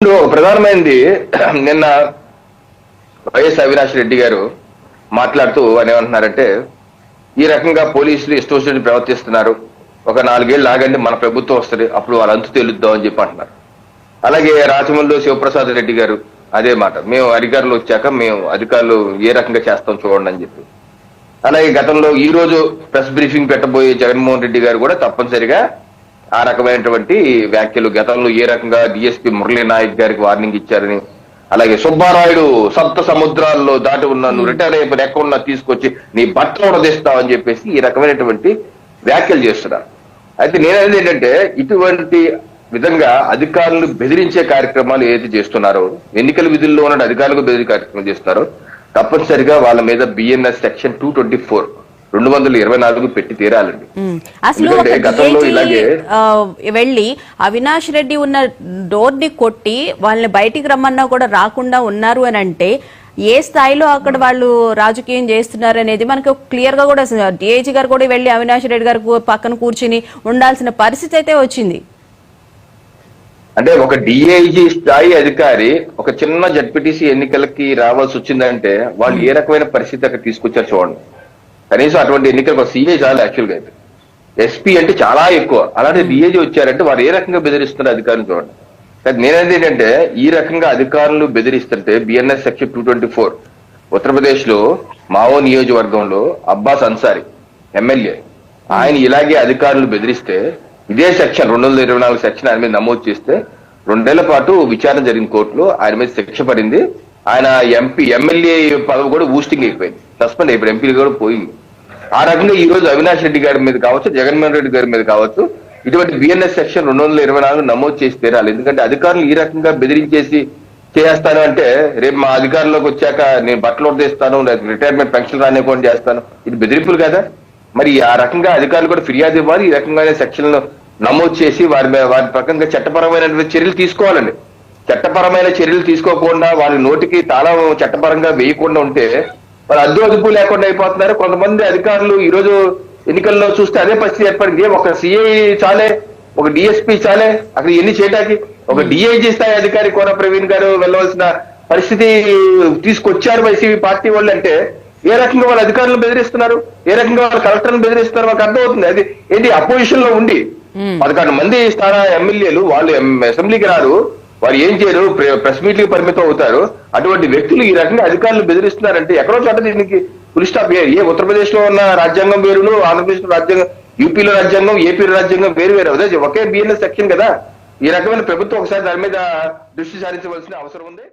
ఇప్పుడు ప్రధానమైనది నిన్న వైఎస్ అవినాష్ రెడ్డి గారు మాట్లాడుతూ అని ఏమంటున్నారంటే ఈ రకంగా పోలీసులు ఇష్టం ప్రవర్తిస్తున్నారు. ఒక నాలుగేళ్ళు ఆగండి మన ప్రభుత్వం వస్తుంది అప్పుడు వాళ్ళ అంతు తేలుద్దాం అని చెప్పి అంటున్నారు. అలాగే రాజమండ్రిలో శివప్రసాద్ రెడ్డి గారు అదే మాట మేము అధికారులు వచ్చాక మేము అధికారులు ఏ రకంగా చేస్తాం చూడండి అని చెప్పి. అలాగే గతంలో ఈ రోజు ప్రెస్ బ్రీఫింగ్ పెట్టబోయే జగన్మోహన్ రెడ్డి గారు కూడా తప్పనిసరిగా ఆ రకమైనటువంటి వ్యాఖ్యలు గతంలో ఏ రకంగా డిఎస్పీ మురళీ నాయక్ గారికి వార్నింగ్ ఇచ్చారని అలాగే సుబ్బారాయుడు సప్త సముద్రాల్లో దాటి ఉన్న నువ్వు రిటైర్ అయిపోయిన ఎక్కడున్నా తీసుకొచ్చి నీ బట్టలు ఉడదీస్తావు అని చెప్పేసి ఈ రకమైనటువంటి వ్యాఖ్యలు చేస్తున్నారు. అయితే నేననేది ఏంటంటే ఇటువంటి విధంగా అధికారులు బెదిరించే కార్యక్రమాలు ఏదైతే చేస్తున్నారో ఎన్నికల విధుల్లో ఉన్న అధికారులకు బెదిరి కార్యక్రమం చేస్తున్నారో తప్పనిసరిగా వాళ్ళ మీద BNS section two twenty four రెండు వందల ఇరవై నాలుగు పెట్టి తీరాలండి. అసలు వెళ్ళి అవినాష్ రెడ్డి ఉన్న డోర్ని కొట్టి వాళ్ళని బయటికి రమ్మన్నా కూడా రాకుండా ఉన్నారు అని అంటే ఏ స్థాయిలో అక్కడ వాళ్ళు రాజకీయం చేస్తున్నారు అనేది మనకు క్లియర్గా కూడా డిఐజీ గారు కూడా వెళ్ళి అవినాష్ రెడ్డి గారు పక్కన కూర్చుని ఉండాల్సిన పరిస్థితి అయితే వచ్చింది. అంటే ఒక డిఐజీ స్థాయి అధికారి ఒక చిన్న జడ్పీటీసీ ఎన్నికలకి రావాల్సి వచ్చిందంటే వాళ్ళు ఏ రకమైన పరిస్థితి అక్కడ తీసుకొచ్చారు చూడండి. కనీసం అటువంటి ఎన్నికలకు ఒక సిఐ చాలు యాక్చువల్గా అయితే. ఎస్పీ అంటే చాలా ఎక్కువ. అలాంటి డిఐజీ వచ్చారంటే వారు ఏ రకంగా బెదిరిస్తున్నారు అధికారులు చూడండి. కానీ నేనేది ఏంటంటే ఈ రకంగా అధికారులు బెదిరిస్తుంటే BNS section two twenty four ఉత్తరప్రదేశ్లో మావో నియోజకవర్గంలో అబ్బాస్ అన్సారీ ఎమ్మెల్యే ఆయన ఇలాగే అధికారులు బెదిరిస్తే ఇదే సెక్షన్ రెండు వందల ఇరవై నాలుగు సెక్షన్ ఆయన మీద నమోదు చేస్తే రెండేళ్ళ పాటు విచారణ జరిగిన కోర్టులో ఆయన మీద శిక్ష పడింది. ఆయన ఎంపీ ఎమ్మెల్యే పదవి కూడా ఊస్టింగ్ అయిపోయింది. సస్పెండ్ అయిపోయింది ఎంపీ కూడా పోయింది. ఆ రకంగా ఈ రోజు అవినాష్ రెడ్డి గారి మీద కావచ్చు జగన్మోహన్ రెడ్డి గారి మీద కావచ్చు ఇటువంటి బిఎన్ఎస్ సెక్షన్ రెండు వందల ఇరవై నాలుగు నమోదు చేసి తీరాలి. ఎందుకంటే అధికారులు ఈ రకంగా బెదిరించేసి చేస్తాను అంటే రేపు మా అధికారంలోకి వచ్చాక నేను బట్టలు ఉడదీస్తాను రిటైర్మెంట్ పెన్షన్ రానివ్వకుండా చేస్తాను. ఇది బెదిరింపులు కదా. మరి ఆ రకంగా అధికారులు కూడా ఫిర్యాదు ఇవ్వాలి. ఈ రకంగా సెక్షన్లు నమోదు చేసి వారి వారి ప్రకంగా చట్టపరమైన చర్యలు తీసుకోవాలండి. చట్టపరమైన చర్యలు తీసుకోకుండా వాళ్ళ నోటికి తాళం చట్టపరంగా వేయకుండా ఉంటే వాళ్ళు అద్దు అదుపు లేకుండా అయిపోతున్నారు. కొంతమంది అధికారులు ఈ రోజు ఎన్నికల్లో చూస్తే అదే పరిస్థితి ఏర్పడింది. ఒక సిఐ చాలే ఒక డిఎస్పీ చాలే అక్కడ ఎన్ని చేయడానికి ఒక డిఐజీ స్థాయి అధికారి కోన ప్రవీణ్ గారు వెళ్ళవలసిన పరిస్థితి తీసుకొచ్చారు వైసీపీ పార్టీ వాళ్ళు అంటే ఏ రకంగా వాళ్ళ అధికారులను బెదిరిస్తున్నారు? ఏ రకంగా వాళ్ళ కలెక్టర్లను బెదిరిస్తున్నారు? మాకు అర్థమవుతుంది. అది ఏంటి అపోజిషన్లో ఉండి పదకొండు మంది స్థాన ఎమ్మెల్యేలు వాళ్ళు అసెంబ్లీకి రారు. వారు ఏం చేయరు? ప్రెస్ మీట్లకు పరిమితం అవుతారు. అటువంటి వ్యక్తులు ఈ రకంగా అధికారులు బెదిరిస్తున్నారంటే ఎక్కడో చోట దీనికి ఫుల్ స్టాప్ ఏ ఏ ఉత్తరప్రదేశ్లో ఉన్న రాజ్యాంగం వేరును ఆంధ్రప్రదేశ్లో రాజ్యాంగం యూపీలో రాజ్యాంగం ఏపీలో రాజ్యాంగం వేరు వేరు. అదే ఒకే బిఎన్ఎస్ సెక్షన్ కదా. ఈ రకమైన ప్రభుత్వం ఒకసారి దాని మీద దృష్టి సారించవలసిన అవసరం ఉంది.